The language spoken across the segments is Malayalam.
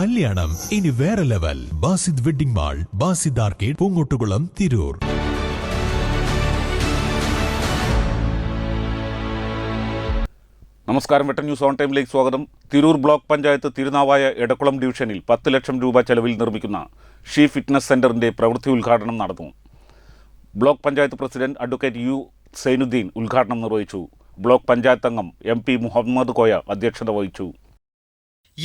കല്യാണം. ഇനി വേറെ level. Basid wedding mall Basid arcade Poongottukulam Tirur. നമസ്കാരം. വെട്ടൻ ന്യൂസ് ഓൺ ടൈമിലേക്ക് സ്വാഗതം. തിരൂർ ബ്ലോക്ക് പഞ്ചായത്ത് തിരുനാവായ എടക്കുളം ഡിവിഷനിൽ പത്ത് ലക്ഷം രൂപ ചെലവിൽ നിർമ്മിക്കുന്ന ഷീ ഫിറ്റ്നസ് സെന്ററിന്റെ പ്രവൃത്തി ഉദ്ഘാടനം നടന്നു. Block panchayat president advocate U Zainudheen ഉദ്ഘാടനം നിർവഹിച്ചു. ബ്ലോക്ക് പഞ്ചായത്ത് അംഗം എം പി മുഹമ്മദ് കോയ അധ്യക്ഷത വഹിച്ചു.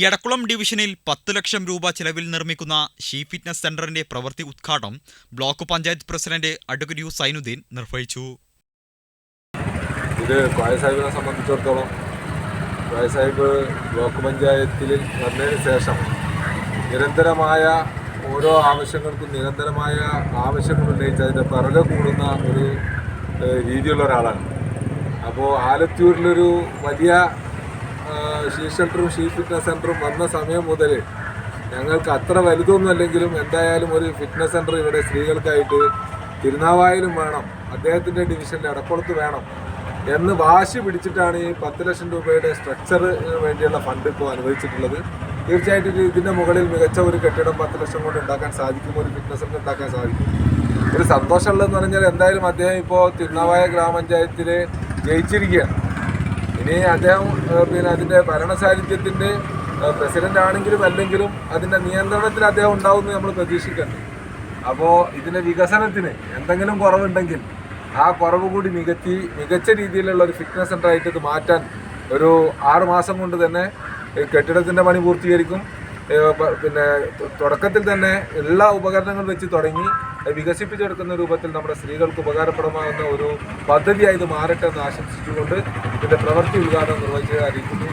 എടക്കുളം ഡിവിഷനിൽ പത്ത് ലക്ഷം രൂപ ചെലവിൽ നിർമ്മിക്കുന്ന ഷീ ഫിറ്റ്നസ് സെന്ററിന്റെ പ്രവൃത്തി ഉദ്ഘാടനം block panchayat president advocate U Zainudheen നിർവഹിച്ചു. ഇത് കോയ സംബന്ധിച്ചിടത്തോളം ബ്ലോക്ക് പഞ്ചായത്തിൽ വന്നതിന് ശേഷം നിരന്തരമായ ഓരോ ആവശ്യങ്ങൾക്കും നിരന്തരമായ ആവശ്യങ്ങൾ ഉന്നയിച്ച് അതിന്റെ പിറകെ കൂടുന്ന ഒരു രീതിയുള്ള ഒരാളാണ്. അപ്പോൾ ആലത്തൂരിലൊരു വലിയ ഷീ ഷെൽട്ടറും ഷീ ഫിറ്റ്നസ് സെന്ററും വന്ന സമയം മുതൽ ഞങ്ങൾക്ക് അത്ര വലുതൊന്നും അല്ലെങ്കിലും എന്തായാലും ഒരു ഫിറ്റ്നസ് സെന്റർ ഇവിടെ സ്ത്രീകൾക്കായിട്ട് തിരുനാവായാലും വേണം അദ്ദേഹത്തിന്റെ ഡിവിഷനിൽ ഇടപ്പുറത്ത് വേണം എന്ന് വാശി പിടിച്ചിട്ടാണ് ഈ പത്ത് ലക്ഷം രൂപയുടെ സ്ട്രക്ചറിന് വേണ്ടിയുള്ള ഫണ്ട് ഇപ്പോൾ അനുവദിച്ചിട്ടുള്ളത്. തീർച്ചയായിട്ടും ഇത് ഇതിന്റെ മുകളിൽ മികച്ച ഒരു കെട്ടിടം പത്ത് ലക്ഷം കൊണ്ട് ഉണ്ടാക്കാൻ സാധിക്കും ഒരു ഫിറ്റ്നസ് സെന്റർ ഉണ്ടാക്കാൻ സാധിക്കും. ഒരു സന്തോഷമുള്ളതെന്ന് പറഞ്ഞാൽ എന്തായാലും അദ്ദേഹം ഇപ്പോൾ തിരുനാവായ ഗ്രാമപഞ്ചായത്തിൽ ജയിച്ചിരിക്കുകയാണ്. ഇനി അദ്ദേഹം പിന്നെ അതിന്റെ ഭരണസാന്നിധ്യത്തിന്റെ പ്രസിഡന്റ് ആണെങ്കിലും അല്ലെങ്കിലും അതിന്റെ നിയന്ത്രണത്തിൽ അദ്ദേഹം ഉണ്ടാവുമെന്ന് നമ്മൾ പ്രതീക്ഷിക്കുന്നു അപ്പോൾ ഇതിന്റെ വികസനത്തിന് എന്തെങ്കിലും കുറവുണ്ടെങ്കിൽ ആ കുറവ് കൂടി നികത്തി മികച്ച രീതിയിലുള്ള ഒരു ഫിറ്റ്നസ് സെന്ററായിട്ട് ഇത് മാറ്റാൻ ഒരു ആറ് മാസം കൊണ്ട് തന്നെ കെട്ടിടത്തിന്റെ പണി പൂർത്തീകരിക്കും. പിന്നെ തുടക്കത്തിൽ തന്നെ എല്ലാ ഉപകരണങ്ങളും വെച്ച് തുടങ്ങി വികസിപ്പിച്ചെടുക്കുന്ന രൂപത്തിൽ നമ്മുടെ സ്ത്രീകൾക്ക് ഉപകാരപ്രദമാകുന്ന ഒരു പദ്ധതിയായി ഇത് മാറട്ടെ എന്ന് ആശംസിച്ചുകൊണ്ട് ഇതിന്റെ പ്രവൃത്തി ഉദ്ഘാടനം നിർവഹിച്ച് അറിയിക്കുന്നു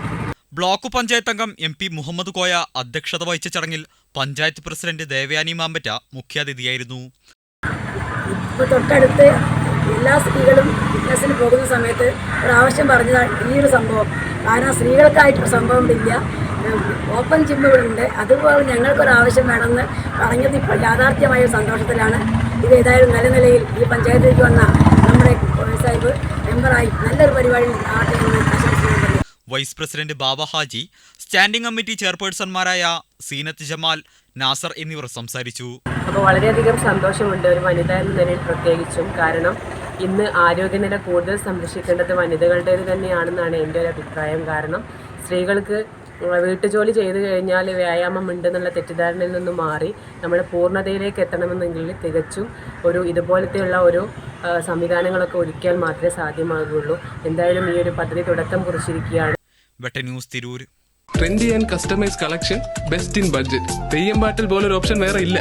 ബ്ലോക്ക് പഞ്ചായത്ത് അംഗം എം പി മുഹമ്മദ് കോയ അധ്യക്ഷത വഹിച്ച ചടങ്ങിൽ പഞ്ചായത്ത് പ്രസിഡന്റ് ദേവയാനി മാമ്പറ്റ മുഖ്യാതിഥിയായിരുന്നു. ഇപ്പോൾ തൊട്ടടുത്ത് എല്ലാ സ്ത്രീകളും ഫിറ്റ്നസ്സിന് പോകുന്ന സമയത്ത് ഒരാവശ്യം പറഞ്ഞതാണ് ഈ ഒരു സംഭവം. കാരണം സ്ത്രീകൾക്കായിട്ടൊരു സംഭവം ഇല്ല. ഓപ്പൺ ജിം ഇവിടെ ഉണ്ട് അതുപോലെ ഞങ്ങൾക്കൊരാവശ്യം വേണമെന്ന് പറഞ്ഞത് ഇപ്പോൾ യാഥാർത്ഥ്യമായ സന്തോഷത്തിലാണ്. ഇത് ഏതായാലും നല്ല നിലയിൽ ഈ പഞ്ചായത്തിലേക്ക് വന്ന നമ്മുടെ സാഹിബ് മെമ്പറായി നല്ലൊരു പരിപാടി ആട്ടെ എന്ന് ആശംസിക്കുന്നുണ്ട് vice president Baba Haji standing committee ചെയർപേഴ്സൺമാരായ Zeenath Jamal Nasar എന്നിവർ സംസാരിച്ചു. അപ്പോൾ വളരെയധികം സന്തോഷമുണ്ട് ഒരു വനിത എന്ന നിലയിൽ പ്രത്യേകിച്ചും. കാരണം ഇന്ന് ആരോഗ്യനില കൂടുതൽ സംരക്ഷിക്കേണ്ടത് വനിതകളുടേത് തന്നെയാണെന്നാണ് എന്റെ ഒരു അഭിപ്രായം. കാരണം സ്ത്രീകൾക്ക് വീട്ടുജോലി ചെയ്തു കഴിഞ്ഞാൽ വ്യായാമം ഉണ്ടെന്നുള്ള തെറ്റിദ്ധാരണയിൽ നിന്ന് മാറി നമ്മൾ പൂർണതയിലേക്ക് എത്തണമെന്നെങ്കിൽ തികച്ചും ഒരു ഇതുപോലത്തെയുള്ള ഒരു സംവിധാനങ്ങളൊക്കെ ഒരുക്കിയാൽ മാത്രമേ സാധ്യമാകുള്ളൂ എന്തായാലും ഈ ഒരു പദ്ധതി തുടക്കം കുറിച്ചിരിക്കുകയാണ്. News Tirur trendy and customise collection best in budget Theyyam പാട്ടിൽ പോലൊരു ഓപ്ഷൻ വേറെ ഇല്ല.